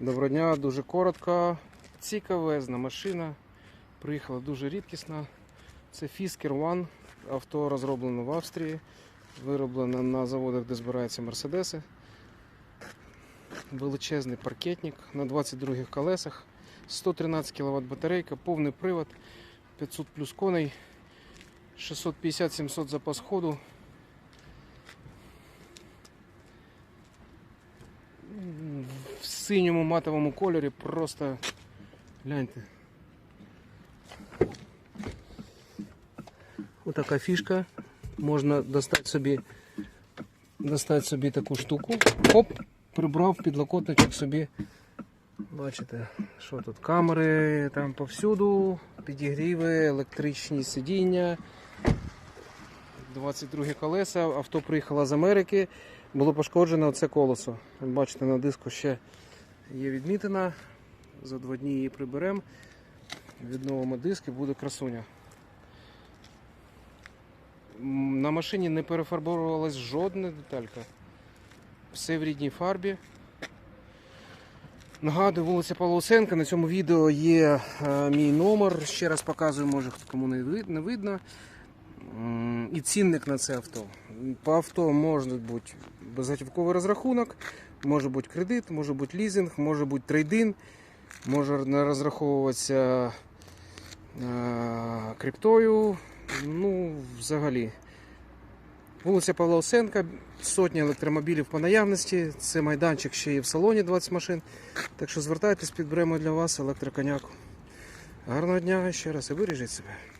Доброго дня, дуже коротко. Цікавезна машина. Приїхала дуже рідкісна. Це Fisker One. Авто розроблено в Австрії. Вироблено на заводах, де збираються мерседеси. Величезний паркетник на 22 колесах. 113 кВт батарейка, повний привод, 500 плюс коней, 650-700 запас ходу. в синьому матовому кольорі просто гляньте. Отака фішка. Можна достати собі, достати собі таку штуку. Оп, прибрав підлокотничок собі. Бачите, що тут? Камери там повсюду, підігріви, електричні сидіння. 22 колеса, авто приїхало з Америки, було пошкоджено оце колесо. Бачите, на диску ще є відмітина. За два дні її приберемо. Відновимо диск і буде красуня. На машині не перефарбовувалась жодна деталька. Все в рідній фарбі. Нагадую, вулиця Павлосенка. На цьому відео є е, мій номер. Ще раз показую, може кому не ви- не видно. І цінник на це авто. По авто може бути безготівковий розрахунок, може бути кредит, може бути лізинг, може бути трейдин, може не розраховуватися е, криптою. Ну, взагалі. Вулиця Павла Осенка, сотні електромобілів по наявності. Це майданчик ще є в салоні 20 машин. Так що звертайтесь, підберемо для вас електроконяку. Гарного дня ще раз і бережіть себе.